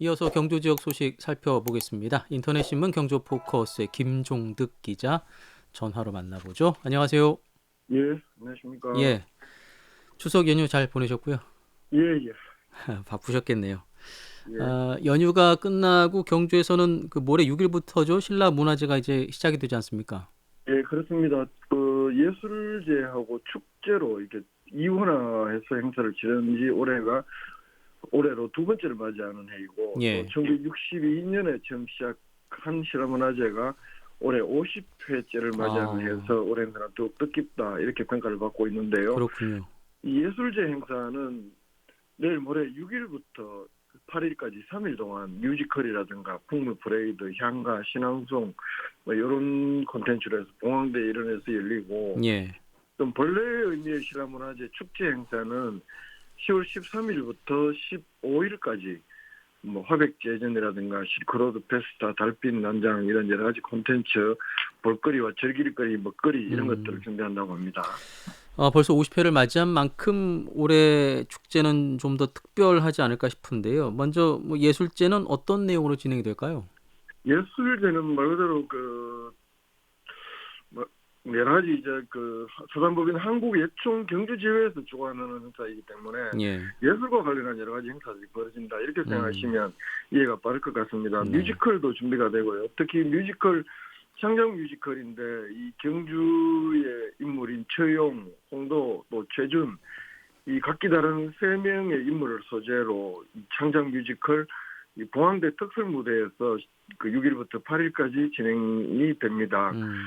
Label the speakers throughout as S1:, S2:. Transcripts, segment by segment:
S1: 이어서 경주 지역 소식 살펴보겠습니다. 인터넷 신문 경주 포커스의 김종득 기자 전화로 만나보죠. 안녕하세요.
S2: 예, 안녕하십니까.
S1: 예. 추석 연휴 잘 보내셨고요.
S2: 예, 예.
S1: 바쁘셨겠네요.
S2: 예.
S1: 아, 연휴가 끝나고 경주에서는 그 모레 6일부터죠. 신라 문화제가 이제 시작이 되지 않습니까?
S2: 예, 그렇습니다. 그 예술제하고 축제로 이렇게 이원화해서 행사를 치른 지 올해가 올해로 두 번째를 맞이하는 해이고
S1: 예.
S2: 또 1962년에 처음 시작한 신라문화제가 올해 50회째를 맞이하는
S1: 아.
S2: 해서 올해 행사는 더욱 뜻깊다 이렇게 평가를 받고 있는데요.
S1: 그렇군요.
S2: 이 예술제 행사는 내일 모레 6일부터 8일까지 3일 동안 뮤지컬이라든가 풍물 브레이드, 향가, 신앙송 뭐 이런 콘텐츠로 해서 봉황대 일원에서 열리고
S1: 예.
S2: 좀 본래의 의미의 신라문화제 축제 행사는 10월 13일부터 15일까지 뭐 화백제전이라든가 실크로드 페스타, 달빛 난장 이런 여러 가지 콘텐츠 볼거리와 즐길거리, 먹거리 이런
S1: 음.
S2: 것들을 준비한다고 합니다.
S1: 아, 벌써 50회를 맞이한 만큼 올해 축제는 좀 더 특별하지 않을까 싶은데요. 먼저 뭐 예술제는 어떤 내용으로 진행이 될까요?
S2: 예술제는 말 그대로 그, 뭐, 여러 가지 이제 그 서산법인 한국 예총 경주지회에서 주관하는 행사이기 때문에
S1: 예.
S2: 예술과 관련한 여러 가지 행사들이 벌어진다 이렇게 생각하시면 이해가 빠를 것 같습니다.
S1: 네.
S2: 뮤지컬도 준비가 되고요. 특히 뮤지컬 창작 뮤지컬인데 이 경주의 인물인 최용, 홍도, 또 최준 이 각기 다른 세 명의 인물을 소재로 이 창작 뮤지컬 이 봉황대 특설 무대에서 그 6일부터 8일까지 진행이 됩니다.
S1: 음.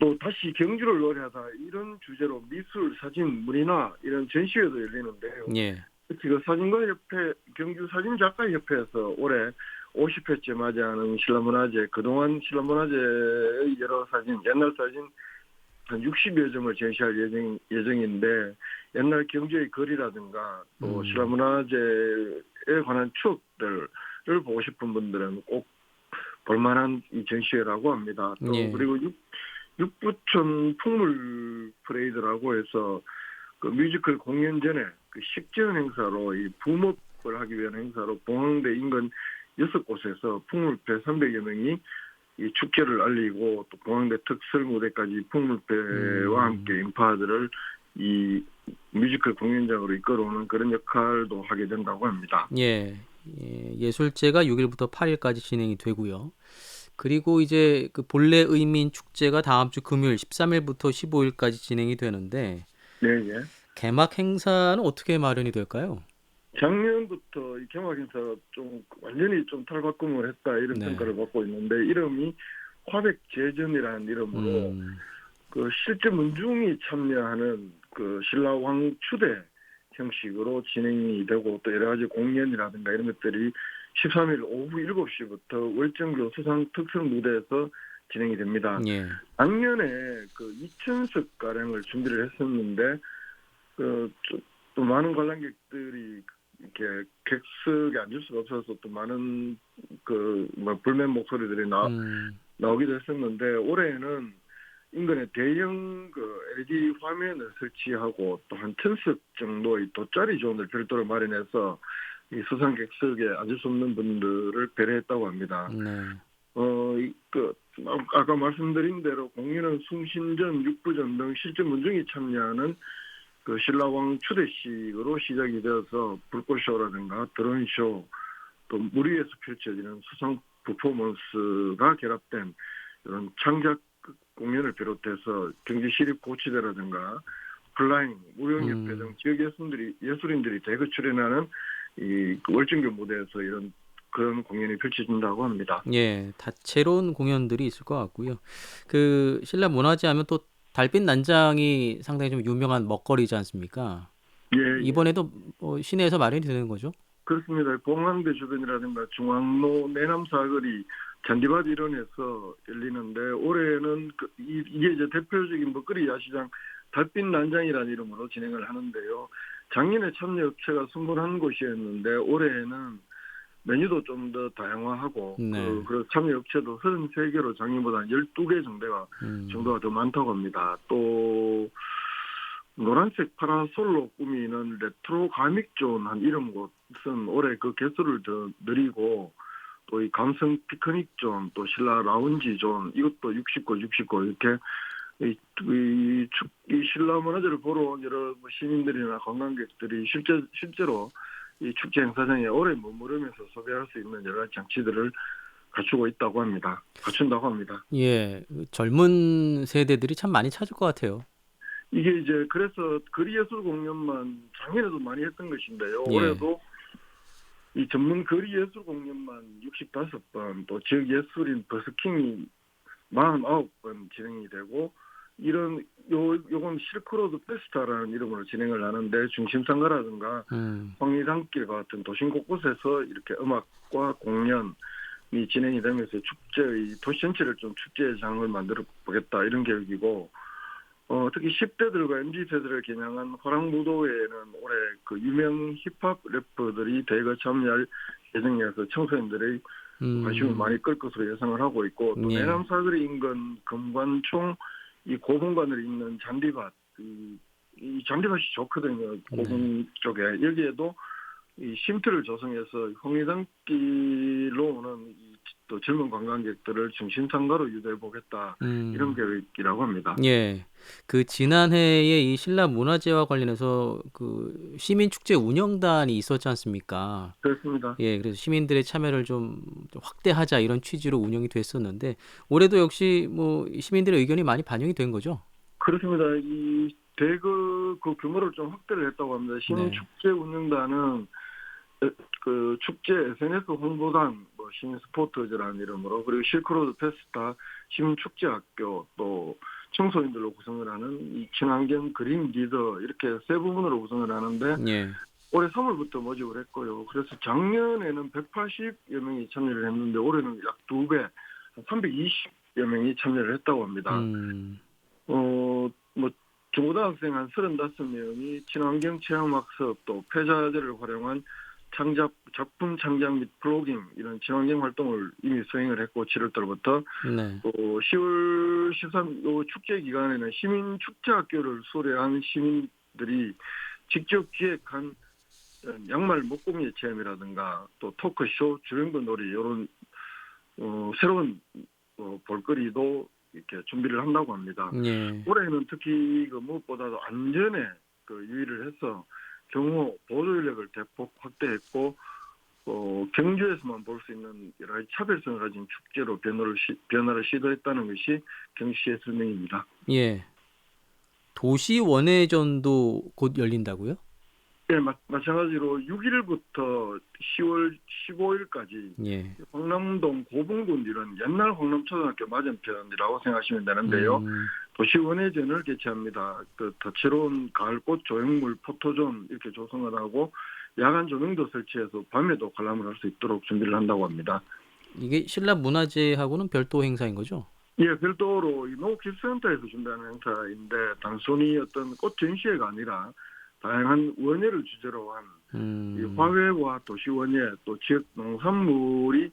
S2: 또 다시 경주를 노래하다 이런 주제로 미술, 사진, 문이나 이런 전시회도 열리는데요.
S1: 예.
S2: 특히 그 사진가 협회, 경주 사진 작가 협회에서 올해 50회째 맞이하는 신라문화제, 그동안 신라문화제의 여러 사진, 옛날 사진 한 60여 점을 전시할 예정, 예정인데 옛날 경주의 거리라든가 또
S1: 음.
S2: 신라문화제에 관한 추억들을 보고 싶은 분들은 꼭 볼만한 이 전시회라고 합니다. 또
S1: 예.
S2: 그리고 육, 육부천 풍물 프레이드라고 해서 그 뮤지컬 공연 전에 그 식전 행사로 이 붐업을 하기 위한 행사로 봉황대 인근 여섯 곳에서 풍물배 300여 명이 이 축제를 알리고 또 봉황대 특설 무대까지 풍물배와
S1: 음.
S2: 함께 인파들을 이 뮤지컬 공연장으로 이끌어오는 그런 역할도 하게 된다고 합니다.
S1: 예. 예, 예술제가 6일부터 8일까지 진행이 되고요. 그리고 이제 그 본래 의미인 축제가 다음 주 금요일 13일부터 15일까지 진행이 되는데
S2: 네, 예.
S1: 개막 행사는 어떻게 마련이 될까요?
S2: 작년부터 이 개막 행사가 좀 완전히 좀 탈바꿈을 했다 이런
S1: 네.
S2: 평가를 받고 있는데 이름이 화백제전이라는 이름으로
S1: 음,
S2: 그 실제 문중이 참여하는 그 신라 왕 추대 형식으로 진행이 되고 또 여러 가지 공연이라든가 이런 것들이 13일 오후 7시부터 월정교 수상 특설 무대에서 진행이 됩니다.
S1: 예.
S2: 작년에 그 2천석 가량을 준비를 했었는데 그 또 많은 관람객들이 이렇게 객석에 앉을 수가 없어서 또 많은 그뭐 불면 목소리들이 나
S1: 음,
S2: 나오기도 했었는데 올해는 인근에 대형 그 LED 화면을 설치하고 또 한 천석 정도의 돗자리 존을 별도로 마련해서 이 수상 객석에 앉을 수 없는 분들을 배려했다고 합니다.
S1: 네.
S2: 어, 이, 그, 아까 말씀드린 대로 공연은 숭신전, 육부전 등 실제 문중이 참여하는 그 신라왕 추대식으로 시작이 되어서 불꽃쇼라든가 드론쇼, 또물 위에서 펼쳐지는 수상 퍼포먼스가 결합된 이런 창작 공연을 비롯해서 경기시립 고치대라든가 플라잉, 무용협회
S1: 음.
S2: 등 지역 예술인들이, 예술인들이 대거 출연하는 이 월정교 무대에서 이런 그런 공연이 펼쳐진다고 합니다.
S1: 예, 다채로운 공연들이 있을 것 같고요. 그 신라 문화제 하면 또 달빛 난장이 상당히 좀 유명한 먹거리지 않습니까?
S2: 예, 예.
S1: 이번에도 뭐 시내에서 마련이 되는 거죠?
S2: 그렇습니다. 봉황대 주변이라든가 중앙로 내남 사거리 잔디밭 일원에서 열리는데 올해는 그 이, 이게 이제 대표적인 먹거리 야시장 달빛 난장이라는 이름으로 진행을 하는데요. 작년에 참여 업체가 21 곳이었는데 올해는 메뉴도 좀 더 다양화하고
S1: 네.
S2: 그, 그리고 참여 업체도 33개로 작년보다 12개 정도가
S1: 음,
S2: 정도가 더 많다고 합니다. 또 노란색 파라솔로 꾸미는 레트로 가믹존 한 이름 곳은 올해 그 개수를 더 늘리고 또 이 감성 피크닉 존, 또 신라 라운지 존 이것도 60곳, 60곳 이렇게 이, 이, 축- 이 신라 문화재를 보러 온 여러 뭐 시민들이나 관광객들이 실제 실제로 이 축제 행사장에 오래 머무르면서 소비할 수 있는 여러 장치들을 갖추고 있다고 합니다. 갖춘다고 합니다.
S1: 예, 젊은 세대들이 참 많이 찾을 것 같아요.
S2: 이게 이제 그래서 거리예술 공연만 작년에도 많이 했던 것인데요.
S1: 예.
S2: 올해도 이 전문 거리예술 공연만 65번, 또 지역 예술인 버스킹이 49번 진행이 되고 이런 요 요건 실크로드 페스타라는 이름으로 진행을 하는데 중심 상가라든가
S1: 음,
S2: 황리단길 같은 도심 곳곳에서 이렇게 음악과 공연이 진행이 되면서 축제의 도시 전체를 좀 축제의 장을 만들어 보겠다 이런 계획이고 어, 특히 10대들과 MZ 세대를 겨냥한 화랑무도회에는 올해 그 유명 힙합 래퍼들이 대거 참여할 예정이어서 청소년들의
S1: 음,
S2: 관심을 많이 끌 것으로 예상을 하고 있고 또
S1: 예.
S2: 내남 사거리 인근 금관총 이 고분관을 잇는 잔디밭 이, 이 잔디밭이 좋거든요. 고분 쪽에. 여기에도 이 쉼터를 조성해서 홍리단길로 오는 이, 또 젊은 관광객들을 중심 상가로 유도해 보겠다
S1: 음,
S2: 이런 계획이라고 합니다.
S1: 예, 그 지난해에 이 신라 문화재와 관련해서 그 시민 축제 운영단이 있었지 않습니까?
S2: 그렇습니다.
S1: 예, 그래서 시민들의 참여를 좀 확대하자 이런 취지로 운영이 됐었는데 올해도 역시 뭐 시민들의 의견이 많이 반영이 된 거죠.
S2: 그렇습니다. 이 대거 그 규모를 좀 확대를 했다고 합니다.
S1: 네.
S2: 시민 축제 운영단은 에, 그 축제 SNS 홍보단, 뭐 시민 스포츠즈라는 이름으로 그리고 실크로드 페스타, 시민 축제학교 또 청소년들로 구성을 하는 이 친환경 그린 리더 이렇게 세 부분으로 구성을 하는데
S1: 예,
S2: 올해 3월부터 모집을 했고요. 그래서 작년에는 180여 명이 참여를 했는데 올해는 약 두 배, 320여 명이 참여를 했다고 합니다.
S1: 음,
S2: 어, 뭐, 중고등학생 한 35명이 친환경 체험학습 또 폐자재를 활용한 창작, 작품 창작 및 블로깅 이런 친환경 활동을 이미 수행을 했고 7월달부터
S1: 네,
S2: 또 10월 13, 요 축제 기간에는 시민 축제 학교를 수료한 시민들이 직접 기획한 양말 목공예 체험이라든가 또 토크쇼, 주랭거 놀이 이런 어, 새로운 어, 볼거리도 이렇게 준비를 한다고 합니다.
S1: 예,
S2: 올해는 특히 그 무엇보다도 안전에 그 유의를 해서 경호 보조 인력을 대폭 확대했고 어, 경주에서만 볼 수 있는 여러 가지 차별성을 가진 축제로 변화를 시, 변화를 시도했다는 것이 경시의 설명입니다.
S1: 예. 도시 원해전도 곧 열린다고요?
S2: 네, 마, 마찬가지로 6일부터 10월 15일까지
S1: 예.
S2: 황남동 고분군 이런 옛날 황남초등학교 맞은편이라고 생각하시면 되는데요.
S1: 음,
S2: 도시원해전을 개최합니다. 그 다채로운 가을꽃 조형물 포토존 이렇게 조성을 하고 야간 조명도 설치해서 밤에도 관람을 할 수 있도록 준비를 한다고 합니다.
S1: 이게 신라 문화재하고는 별도 행사인 거죠?
S2: 예, 별도로 이 농업기술센터에서 준비하는 행사인데 단순히 어떤 꽃 전시회가 아니라 다양한 원예를 주제로 한이
S1: 음,
S2: 화훼와 도시 원예 또 지역 농산물이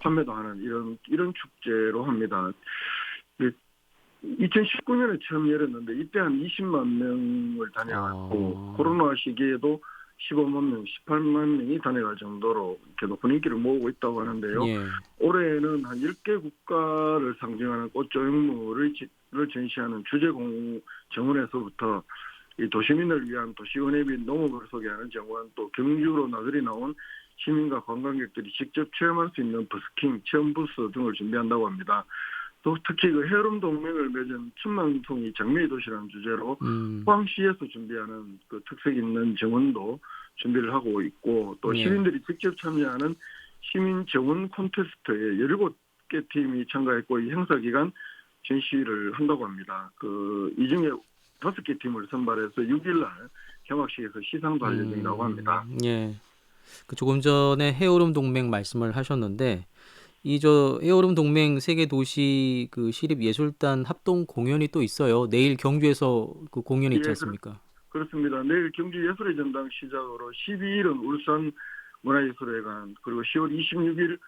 S2: 판매도 하는 이런 이런 축제로 합니다. 2019년에 처음 열었는데 이때 한 20만 명을 다녀갔고
S1: 아.
S2: 코로나 시기에도 15만 명, 18만 명이 다녀갈 정도로 이렇게 높은 인기를 모으고 있다고 하는데요.
S1: 예.
S2: 올해는 한 10개 국가를 상징하는 꽃조형물을 전시하는 주제공 정원에서부터 이 도시민을 위한 및 농업을 소개하는 정원 또 경주로 나들이 나온 시민과 관광객들이 직접 체험할 수 있는 버스킹, 체험 부스 등을 준비한다고 합니다. 또 특히 그 헤어름 동맹을 맺은 천만송이 장미의 도시라는 주제로
S1: 음,
S2: 포항시에서 준비하는 그 특색 있는 정원도 준비를 하고 있고 또
S1: 예.
S2: 시민들이 직접 참여하는 시민 정원 콘테스트에 17개 팀이 참가했고 이 행사 기간 전시를 한다고 합니다. 그 이 중에 다섯 개 팀을 선발해서 6일 날 개막식에서 시상도 할 예정이라고 합니다.
S1: 음, 예. 그 조금 전에 해오름 동맹 말씀을 하셨는데 이 저 해오름 동맹 세계 도시 그 시립 예술단 합동 공연이 또 있어요. 내일 경주에서 그 공연이 있지
S2: 예,
S1: 않습니까?
S2: 그렇습니다. 내일 경주 예술의 전당 시작으로 12일은 울산 문화예술회관 그리고 10월 26일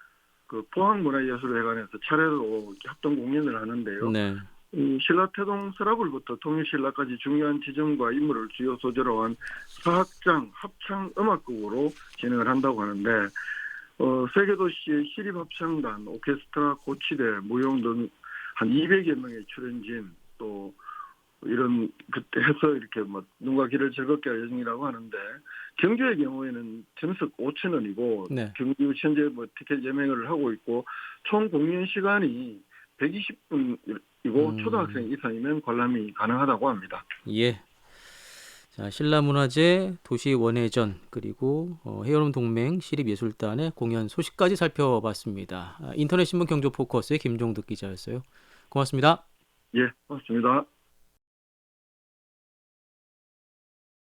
S2: 그 포항 문화예술회관에서 차례로 합동 공연을 하는데요.
S1: 네.
S2: 이 신라 태동 서라굴부터 통일신라까지 중요한 지점과 인물을 주요 소재로 한 사학장 합창 음악극으로 진행을 한다고 하는데 어, 세계도시의 시립합창단, 오케스트라, 고치대, 무용 등 한 200여 명의 출연진 또 이런 그때 해서 이렇게 뭐 눈과 귀를 즐겁게 할 예정이라고 하는데 경주의 경우에는 전석 5천 원이고
S1: 네.
S2: 경주 현재 뭐 티켓 예매를 하고 있고 총 공연 시간이 120분 이고
S1: 음.
S2: 초등학생 이상이면 관람이 가능하다고 합니다.
S1: 예. 자, 신라문화재 도시 원해전 그리고 어, 해여름 동맹 시립예술단의 공연 소식까지 살펴봤습니다. 아, 인터넷 신문 경조 포커스의 김종득 기자였어요. 고맙습니다.
S2: 예, 고맙습니다.